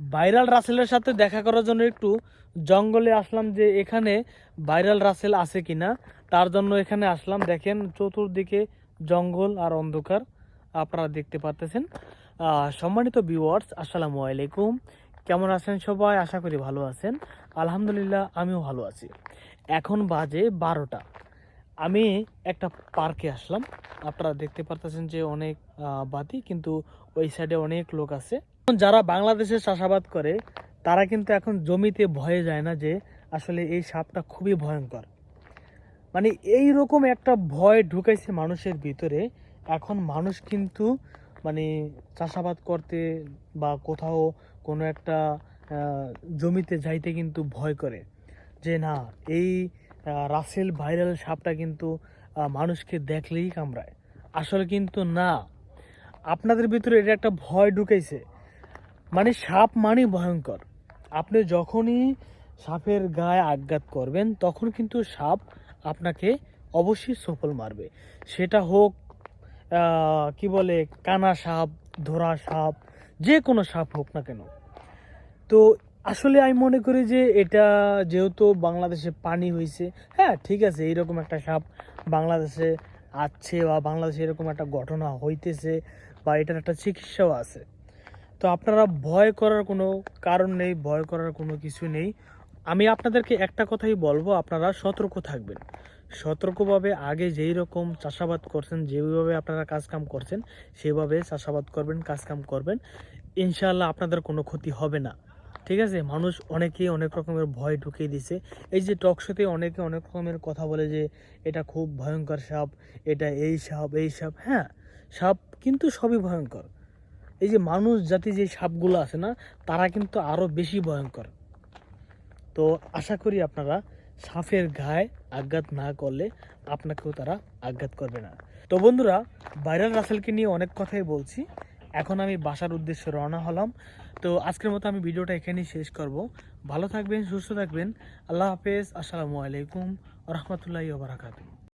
Viral রাসেলের সাথে দেখা করার জন্য একটু জঙ্গলে আসলাম যে এখানে ভাইরাল রাসেল আছে কিনা তার জন্য এখানে আসলাম। দেখেন চতুর্দিকে জঙ্গল আর অন্ধকার আপনারা দেখতে পারতেছেন। আহ, সম্মানিত ভিউয়ার্স আসসালামু আলাইকুম। কেমন আছেন সবাই? আশা করি ভালো আছেন। আলহামদুলিল্লাহ আমিও ভালো আছি। এখন বাজে বারোটা। আমি একটা পার্কে আসলাম। আপনারা দেখতে পারতেছেন যে অনেক বাতি কিন্তু ওই সাইডে অনেক লোক আছে। যারা বাংলাদেশে চাষাবাদ করে, তারা কিন্তু এখন জমিতে ভয়ে যায় না যে আসলে এই সাপটা খুবই ভয়ঙ্কর। মানে এই রকম একটা ভয় ঢুকেছে মানুষের ভিতরে, এখন মানুষ কিন্তু মানে চাষাবাদ করতে বা কোথাও কোনো একটা জমিতে যাইতে কিন্তু ভয় করে। যে না, এই রাসেল ভাইরাল সাপটা কিন্তু মানুষকে দেখলেই কামড়ায়। আসলে কিন্তু না। আপনাদের ভিতরে এটা একটা ভয় ঢুকাইছে। মানে সাপ মানে ভয়ঙ্কর। আপনি যখনই সাপের গায়ে আঘাত করবেন, তখন কিন্তু সাপ আপনাকে অবশ্যই সফল মারবে। সেটা হোক কি বলে, কানা সাপ, ধরা সাপ, যে কোনো সাপ হোক না কেন। তো আসলে আমি মনে করি যে এটা যেহেতু বাংলাদেশে পানি হয়েছে হ্যাঁ ঠিক আছে, এইরকম একটা সাপ বাংলাদেশে আছে বা বাংলাদেশে এরকম একটা ঘটনা হইতেছে বা এটার একটা চিকিৎসাও আছে। তো আপনারা ভয় করার কোনো কারণ নেই, ভয় করার কোনো কিছু নেই। আমি আপনাদেরকে একটা কথাই বলব, আপনারা সতর্ক থাকবেন। সতর্কভাবে আগে যেই রকম চাষাবাদ করছেন, যেভাবে আপনারা কাজকাম করছেন, সেভাবে চাষাবাদ করবেন, কাজকাম করবেন। ইনশাআল্লাহ আপনাদের কোনো ক্ষতি হবে না। ঠিক আছে? মানুষ অনেকেই অনেক রকমের ভয় ঢুকিয়ে দিছে। এই যে টকশোতে অনেকে অনেক রকমের কথা বলে যে, এটা খুব ভয়ঙ্কর সাপ, এটা এই সাপ এই সাপ। হ্যাঁ সাপ কিন্তু সবই ভয়ঙ্কর। এই যে মানুষ জাতি যে সাপগুলো আছে না, তারা কিন্তু আরও বেশি ভয়ঙ্কর। তো আশা করি আপনারা সাপের গায়ে আঘাত না করলে আপনাকেও তারা আঘাত করবে না। তো বন্ধুরা, ভাইরাল রাসেলকে নিয়ে অনেক কথাই বলছি। এখন আমি বাসার উদ্দেশ্যে রওনা হলাম। তো আজকের মতো আমি ভিডিওটা এখানেই শেষ করব। ভালো থাকবেন, সুস্থ থাকবেন। আল্লাহ হাফেজ, আসসালামু আলাইকুম রহমতুল্লাহ বারাকাতু